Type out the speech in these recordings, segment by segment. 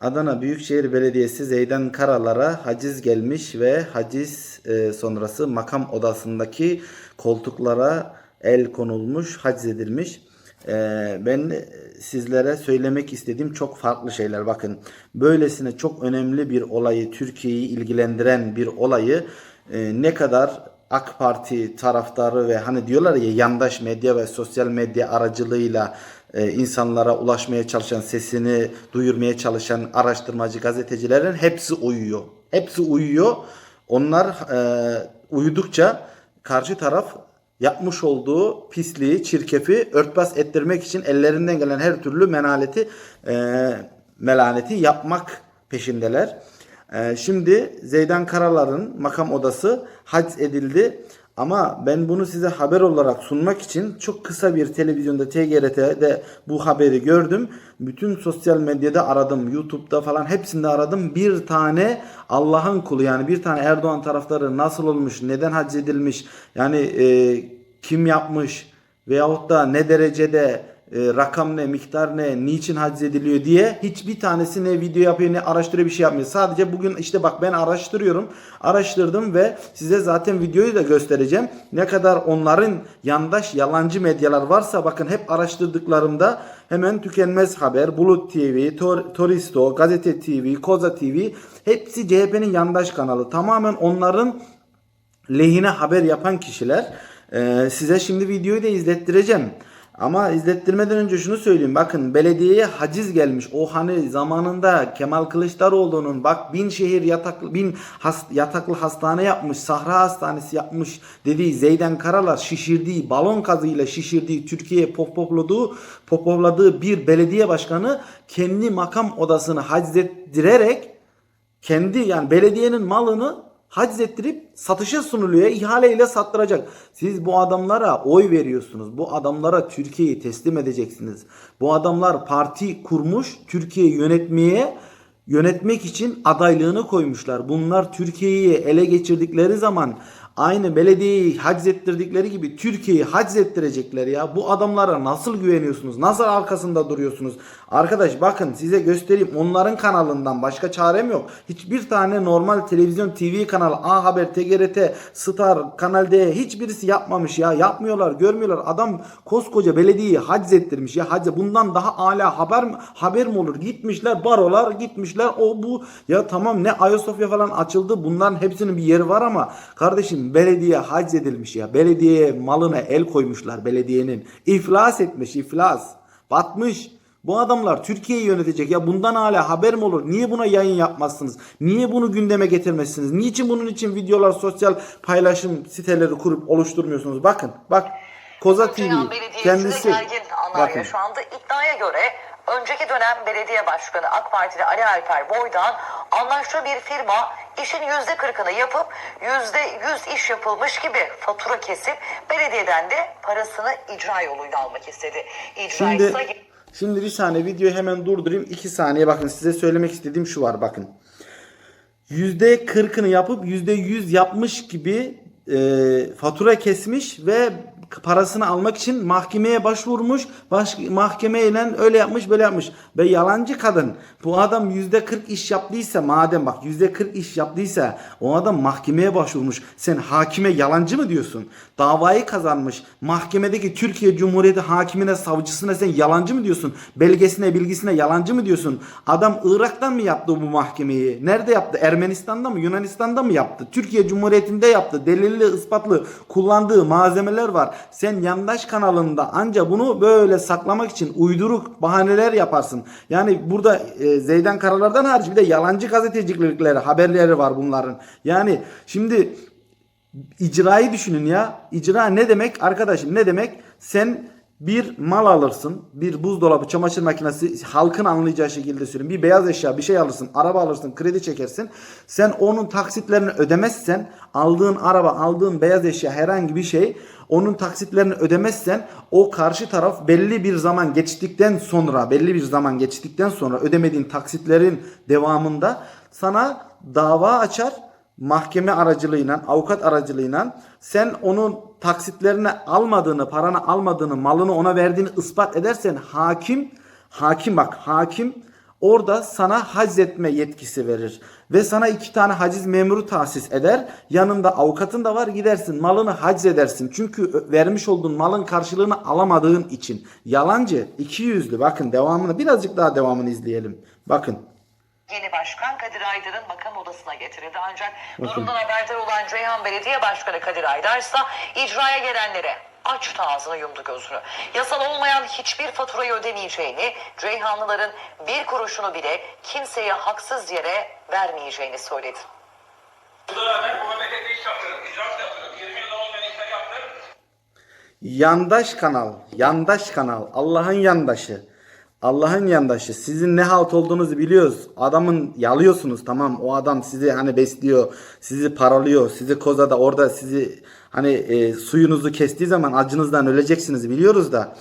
Adana Büyükşehir Belediyesi Zeydan Karalar'a haciz gelmiş ve haciz e, sonrası makam odasındaki koltuklara el konulmuş, haciz edilmiş. E, ben sizlere söylemek istediğim çok farklı şeyler. Bakın böylesine çok önemli bir olayı, Türkiye'yi ilgilendiren bir olayı e, ne kadar AK Parti taraftarı ve hani diyorlar ya yandaş medya ve sosyal medya aracılığıyla e, insanlara ulaşmaya çalışan, sesini duyurmaya çalışan araştırmacı gazetecilerin hepsi uyuyor. Hepsi uyuyor. Onlar e, uyudukça karşı taraf yapmış olduğu pisliği, çirkefi örtbas ettirmek için ellerinden gelen her türlü menaleti, e, melaneti yapmak peşindeler. Ee, şimdi Zeydan Karalar'ın makam odası hac edildi. Ama ben bunu size haber olarak sunmak için çok kısa bir televizyonda TGRT'de bu haberi gördüm. Bütün sosyal medyada aradım. YouTube'da falan hepsinde aradım. Bir tane Allah'ın kulu yani bir tane Erdoğan taraftarı nasıl olmuş, neden hac edilmiş, yani e, kim yapmış veyahut da ne derecede e, rakam ne, miktar ne, niçin haciz ediliyor diye hiçbir tanesi ne video yapıyor ne araştırıyor bir şey yapmıyor. Sadece bugün işte bak ben araştırıyorum. Araştırdım ve size zaten videoyu da göstereceğim. Ne kadar onların yandaş yalancı medyalar varsa bakın hep araştırdıklarımda hemen tükenmez haber, Bulut TV, Tor, Toristo, Gazete TV, Koza TV hepsi CHP'nin yandaş kanalı. Tamamen onların lehine haber yapan kişiler. Ee, size şimdi videoyu da izlettireceğim. Ama izlettirmeden önce şunu söyleyeyim. Bakın belediyeye haciz gelmiş. O hani zamanında Kemal Kılıçdaroğlu'nun bak bin şehir yataklı bin has, yataklı hastane yapmış, Sahra Hastanesi yapmış dediği Zeyden Karalar şişirdiği balon kazıyla şişirdiği Türkiye'ye popopladığı popopladığı bir belediye başkanı kendi makam odasını haciz ettirerek kendi yani belediyenin malını haciz ettirip satışa sunuluyor. ihaleyle sattıracak. Siz bu adamlara oy veriyorsunuz. Bu adamlara Türkiye'yi teslim edeceksiniz. Bu adamlar parti kurmuş Türkiye'yi yönetmeye yönetmek için adaylığını koymuşlar. Bunlar Türkiye'yi ele geçirdikleri zaman aynı belediyeyi haciz ettirdikleri gibi Türkiye'yi haciz ettirecekler ya. Bu adamlara nasıl güveniyorsunuz? Nasıl arkasında duruyorsunuz? Arkadaş bakın size göstereyim. Onların kanalından başka çarem yok. Hiçbir tane normal televizyon TV kanalı A Haber, TGRT, Star, Kanal D hiçbirisi yapmamış ya. Yapmıyorlar, görmüyorlar. Adam koskoca belediyeyi haciz ettirmiş ya. Haciz. Bundan daha âlâ haber haber mi olur? Gitmişler barolar, gitmişler o bu. Ya tamam ne Ayasofya falan açıldı. Bunların hepsinin bir yeri var ama kardeşim belediye haciz edilmiş ya. Belediyeye malına el koymuşlar belediyenin. İflas etmiş, iflas. Batmış. Bu adamlar Türkiye'yi yönetecek ya bundan hala haber mi olur? Niye buna yayın yapmazsınız? Niye bunu gündeme getirmezsiniz? Niçin bunun için videolar, sosyal paylaşım siteleri kurup oluşturmuyorsunuz? Bakın bak Koza TV kendisi gergin bakın yaşandı. İddiaya göre önceki dönem belediye başkanı AK Partili Ali Alper Boydan anlaştığı bir firma işin yüzde kırkını yapıp yüzde yüz iş yapılmış gibi fatura kesip belediyeden de parasını icra yoluyla almak istedi. İcra Şimdi ise şimdi bir saniye videoyu hemen durdurayım. 2 saniye bakın size söylemek istediğim şu var bakın. Yüzde kırkını yapıp yüzde yüz yapmış gibi e, fatura kesmiş ve parasını almak için mahkemeye başvurmuş. Baş, mahkemeyle öyle yapmış böyle yapmış. Ve yalancı kadın bu adam yüzde kırk iş yaptıysa madem bak yüzde kırk iş yaptıysa o adam mahkemeye başvurmuş. Sen hakime yalancı mı diyorsun? Davayı kazanmış. Mahkemedeki Türkiye Cumhuriyeti hakimine savcısına sen yalancı mı diyorsun? Belgesine bilgisine yalancı mı diyorsun? Adam Irak'tan mı yaptı bu mahkemeyi? Nerede yaptı? Ermenistan'da mı? Yunanistan'da mı yaptı? Türkiye Cumhuriyeti'nde yaptı. Delilli ispatlı kullandığı malzemeler var. Sen yandaş kanalında anca bunu böyle saklamak için uyduruk bahaneler yaparsın. Yani burada e, Zeydan Karalar'dan hariç bir de yalancı gazetecilikleri, haberleri var bunların. Yani şimdi icrayı düşünün ya. İcra ne demek arkadaşım ne demek? Sen bir mal alırsın. Bir buzdolabı, çamaşır makinesi halkın anlayacağı şekilde söyleyeyim. Bir beyaz eşya, bir şey alırsın. Araba alırsın, kredi çekersin. Sen onun taksitlerini ödemezsen aldığın araba, aldığın beyaz eşya herhangi bir şey onun taksitlerini ödemezsen o karşı taraf belli bir zaman geçtikten sonra belli bir zaman geçtikten sonra ödemediğin taksitlerin devamında sana dava açar mahkeme aracılığıyla, avukat aracılığıyla sen onun taksitlerini almadığını, paranı almadığını, malını ona verdiğini ispat edersen hakim, hakim bak hakim orada sana hac etme yetkisi verir. Ve sana iki tane haciz memuru tahsis eder. Yanında avukatın da var gidersin malını hac edersin. Çünkü vermiş olduğun malın karşılığını alamadığın için. Yalancı, iki yüzlü. Bakın devamını birazcık daha devamını izleyelim. Bakın. Yeni başkan Kadir Aydar'ın makam odasına getirildi. Ancak durumdan haberdar olan Ceyhan Belediye Başkanı Kadir Aydar ise icraya gelenlere açtı ağzını yumdu gözünü. Yasal olmayan hiçbir faturayı ödemeyeceğini, Ceyhanlıların bir kuruşunu bile kimseye haksız yere vermeyeceğini söyledi. Buna rağmen bu memlekette iş yaptırdım, icraat yaptırdım, 20 yılda olmayan işler yaptım. Yandaş kanal, yandaş kanal, Allah'ın yandaşı. Allah'ın yandaşı. Sizin ne halt olduğunuzu biliyoruz. Adamın yalıyorsunuz tamam. O adam sizi hani besliyor, sizi paralıyor, sizi kozada orada sizi hani e, suyunuzu kestiği zaman acınızdan öleceksiniz biliyoruz da.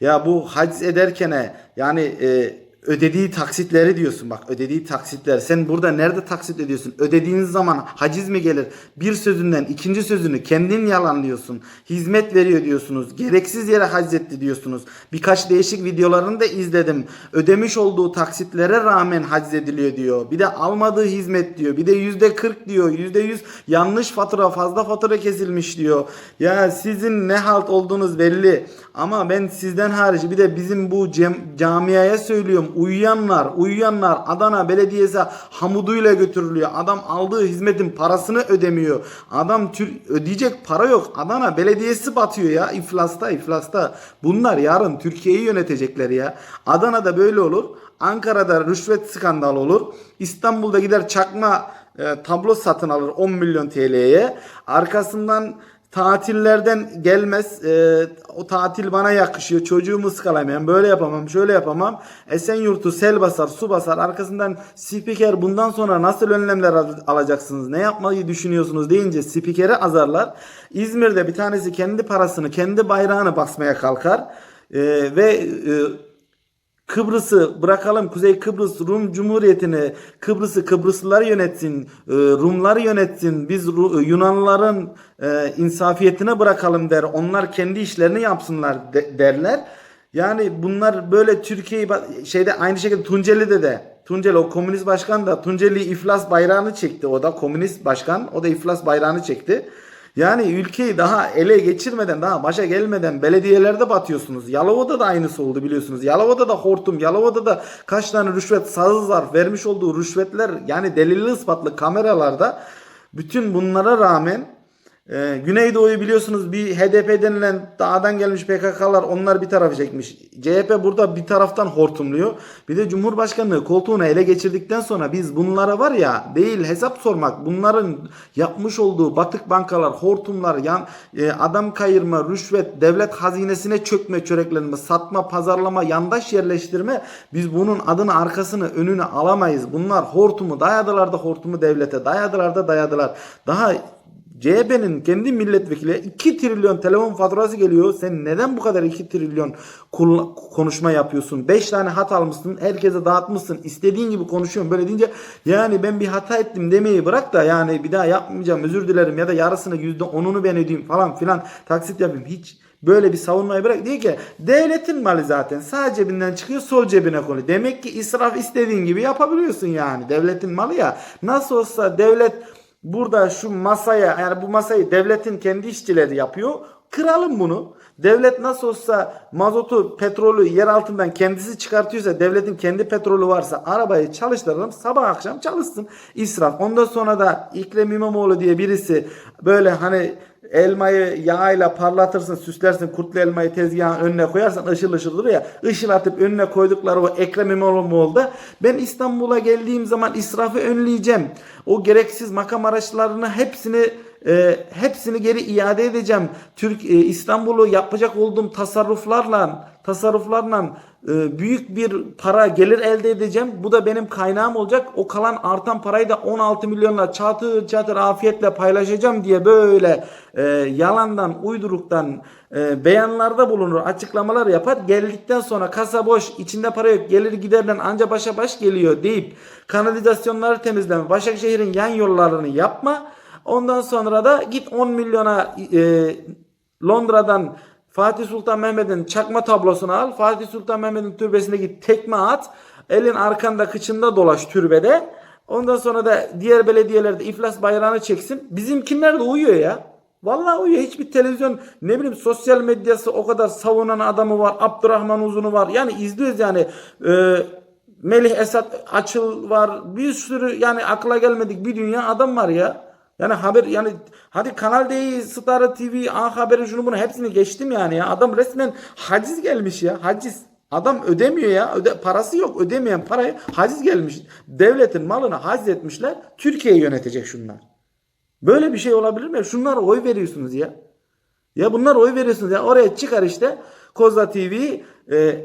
Ya bu haciz ederken yani e, ödediği taksitleri diyorsun bak ödediği taksitler. Sen burada nerede taksit ediyorsun? Ödediğiniz zaman haciz mi gelir? Bir sözünden ikinci sözünü kendin yalanlıyorsun. Hizmet veriyor diyorsunuz. Gereksiz yere haciz etti diyorsunuz. Birkaç değişik videolarını da izledim. Ödemiş olduğu taksitlere rağmen haciz ediliyor diyor. Bir de almadığı hizmet diyor. Bir de yüzde 40 diyor. Yüzde 100 yanlış fatura fazla fatura kesilmiş diyor. Ya sizin ne halt olduğunuz belli. Ama ben sizden hariç bir de bizim bu camiaya söylüyorum. Uyuyanlar, uyuyanlar Adana Belediyesi hamuduyla götürülüyor. Adam aldığı hizmetin parasını ödemiyor. Adam ödeyecek para yok. Adana Belediyesi batıyor ya. iflasta, iflasta. Bunlar yarın Türkiye'yi yönetecekler ya. Adana'da böyle olur. Ankara'da rüşvet skandalı olur. İstanbul'da gider çakma e, tablo satın alır 10 milyon TL'ye. Arkasından tatillerden gelmez. E, o tatil bana yakışıyor. Çocuğumu ıskalayamam. Böyle yapamam. Şöyle yapamam. Esenyurt'u sel basar, su basar. Arkasından spiker bundan sonra nasıl önlemler al- alacaksınız? Ne yapmayı düşünüyorsunuz deyince spikeri azarlar. İzmir'de bir tanesi kendi parasını, kendi bayrağını basmaya kalkar. E, ve e, Kıbrıs'ı bırakalım. Kuzey Kıbrıs Rum Cumhuriyeti'ni Kıbrıs'ı Kıbrıslılar yönetsin e, Rumlar yönetsin. Biz Ru- Yunanlıların e, insafiyetine bırakalım der. Onlar kendi işlerini yapsınlar de- derler. Yani bunlar böyle Türkiye'yi şeyde aynı şekilde Tunceli'de de Tunceli o komünist başkan da Tunceli iflas bayrağını çekti. O da komünist başkan o da iflas bayrağını çekti yani ülkeyi daha ele geçirmeden, daha başa gelmeden belediyelerde batıyorsunuz. Yalova'da da aynısı oldu biliyorsunuz. Yalova'da da hortum, Yalova'da da kaç tane rüşvet, sazı zarf vermiş olduğu rüşvetler yani delilli ispatlı kameralarda bütün bunlara rağmen ee, Güneydoğu'yu biliyorsunuz bir HDP denilen dağdan gelmiş PKK'lar onlar bir tarafı çekmiş. CHP burada bir taraftan hortumluyor. Bir de Cumhurbaşkanlığı koltuğunu ele geçirdikten sonra biz bunlara var ya değil hesap sormak bunların yapmış olduğu batık bankalar, hortumlar, yan, e, adam kayırma, rüşvet, devlet hazinesine çökme, çöreklenme, satma, pazarlama, yandaş yerleştirme biz bunun adını arkasını önünü alamayız. Bunlar hortumu dayadılar da hortumu devlete dayadılar da dayadılar. Daha CHP'nin kendi milletvekili 2 trilyon telefon faturası geliyor. Sen neden bu kadar 2 trilyon konuşma yapıyorsun? 5 tane hat almışsın. Herkese dağıtmışsın. istediğin gibi konuşuyorsun. Böyle deyince yani ben bir hata ettim demeyi bırak da yani bir daha yapmayacağım özür dilerim ya da yarısını %10'unu ben ödeyeyim falan filan taksit yapayım. Hiç Böyle bir savunmayı bırak. Diyor ki devletin malı zaten. Sağ cebinden çıkıyor sol cebine konuyor. Demek ki israf istediğin gibi yapabiliyorsun yani. Devletin malı ya. Nasıl olsa devlet burada şu masaya yani bu masayı devletin kendi işçileri yapıyor. Kıralım bunu. Devlet nasıl olsa mazotu, petrolü yer altından kendisi çıkartıyorsa, devletin kendi petrolü varsa arabayı çalıştıralım. Sabah akşam çalışsın. İsraf. Ondan sonra da İkrem İmamoğlu diye birisi böyle hani elmayı yağıyla parlatırsın, süslersin, kurtlu elmayı tezgahın önüne koyarsan ışıl ışıl durur ya. Işıl atıp önüne koydukları o Ekrem İmamoğlu da ben İstanbul'a geldiğim zaman israfı önleyeceğim. O gereksiz makam araçlarını hepsini e, hepsini geri iade edeceğim. Türk e, İstanbul'u yapacak olduğum tasarruflarla tasarruflarla e, büyük bir para gelir elde edeceğim. Bu da benim kaynağım olacak. O kalan artan parayı da 16 milyonla çatır çatır afiyetle paylaşacağım diye böyle e, yalandan uyduruktan e, beyanlarda bulunur, açıklamalar yapar. Geldikten sonra kasa boş, içinde para yok, gelir giderden anca başa baş geliyor deyip kanalizasyonları temizleme, Başakşehir'in yan yollarını yapma. Ondan sonra da git 10 milyona e, Londra'dan Fatih Sultan Mehmet'in çakma tablosunu al. Fatih Sultan Mehmet'in türbesine git tekme at. elin arkanda kıçında dolaş türbede. Ondan sonra da diğer belediyelerde iflas bayrağını çeksin. Bizimkiler de uyuyor ya. Vallahi uyuyor. Hiçbir televizyon ne bileyim sosyal medyası o kadar savunan adamı var. Abdurrahman Uzun'u var. Yani izliyoruz yani. Ee, Melih Esat Açıl var. Bir sürü yani akla gelmedik bir dünya adam var ya. Yani haber yani hadi Kanal D'yi, Star TV, A Haber'i şunu bunu hepsini geçtim yani ya. Adam resmen haciz gelmiş ya. Haciz. Adam ödemiyor ya. Öde, parası yok. Ödemeyen parayı haciz gelmiş. Devletin malını haciz etmişler. Türkiye'yi yönetecek şunlar. Böyle bir şey olabilir mi? Şunlara oy veriyorsunuz ya. Ya bunlar oy veriyorsunuz ya. Oraya çıkar işte Kozla TV e,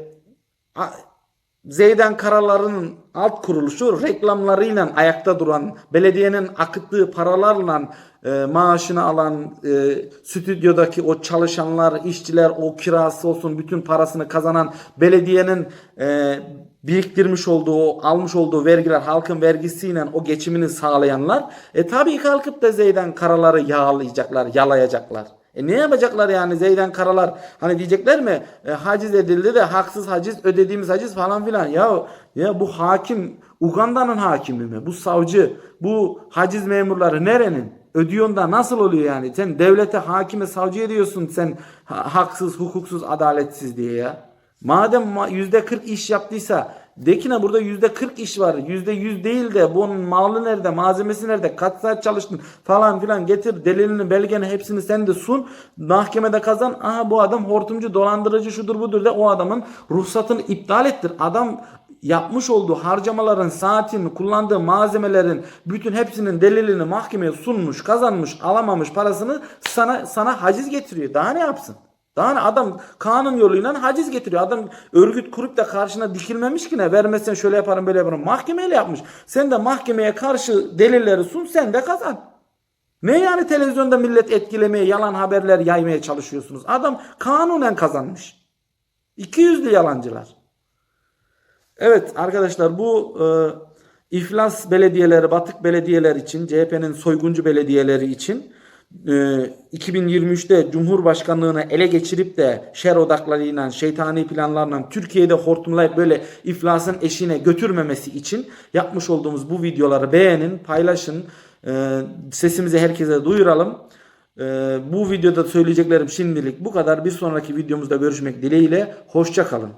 Zeydan Karalar'ın alt kuruluşu reklamlarıyla ayakta duran, belediyenin akıttığı paralarla e, maaşını alan, e, stüdyodaki o çalışanlar, işçiler, o kirası olsun bütün parasını kazanan belediyenin e, biriktirmiş olduğu, almış olduğu vergiler, halkın vergisiyle o geçimini sağlayanlar, e tabii kalkıp da Zeydan Karalar'ı yağlayacaklar, yalayacaklar. E ne yapacaklar yani Zeydan Karalar? Hani diyecekler mi? E, haciz edildi de haksız haciz ödediğimiz haciz falan filan. Ya ya bu hakim Uganda'nın hakimi mi? Bu savcı bu haciz memurları nerenin? Ödüyorsun da nasıl oluyor yani? Sen devlete hakime savcı ediyorsun sen ha- haksız hukuksuz adaletsiz diye ya. Madem ma- yüzde 40 iş yaptıysa de ki ne burada yüzde 40 iş var. Yüzde 100 değil de bunun malı nerede, malzemesi nerede, kaç saat çalıştın falan filan getir delilini, belgeni hepsini sen de sun. Mahkemede kazan. Aha bu adam hortumcu, dolandırıcı şudur budur de o adamın ruhsatını iptal ettir. Adam yapmış olduğu harcamaların, saatin, kullandığı malzemelerin bütün hepsinin delilini mahkemeye sunmuş, kazanmış, alamamış parasını sana sana haciz getiriyor. Daha ne yapsın? Daha adam kanun yoluyla haciz getiriyor. Adam örgüt kurup da karşına dikilmemiş ki ne vermezsen şöyle yaparım böyle yaparım. Mahkemeyle yapmış. Sen de mahkemeye karşı delilleri sun sen de kazan. Ne yani televizyonda millet etkilemeye, yalan haberler yaymaya çalışıyorsunuz? Adam kanunen kazanmış. İki yüzlü yalancılar. Evet arkadaşlar bu e, iflas belediyeleri, batık belediyeler için, CHP'nin soyguncu belediyeleri için e, 2023'te Cumhurbaşkanlığını ele geçirip de şer odaklarıyla, şeytani planlarla Türkiye'de hortumlayıp böyle iflasın eşiğine götürmemesi için yapmış olduğumuz bu videoları beğenin, paylaşın, e, sesimizi herkese duyuralım. E, bu videoda söyleyeceklerim şimdilik bu kadar. Bir sonraki videomuzda görüşmek dileğiyle. Hoşça kalın.